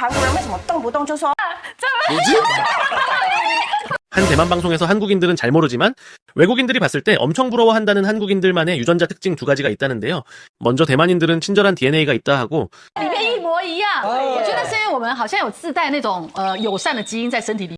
韩国人为什么动不动就说 뭐지? 한 대만 방송에서 한국인들은 잘 모르지만 외국인들이 봤을 때 엄청 부러워한다는 한국인들만의 유전자 특징 두 가지가 있다는데요. 먼저 대만인들은 친절한 DNA가 있다 하고 里面一模一样。我觉得是因为我们好像有自带那种呃友善的基因在身体里。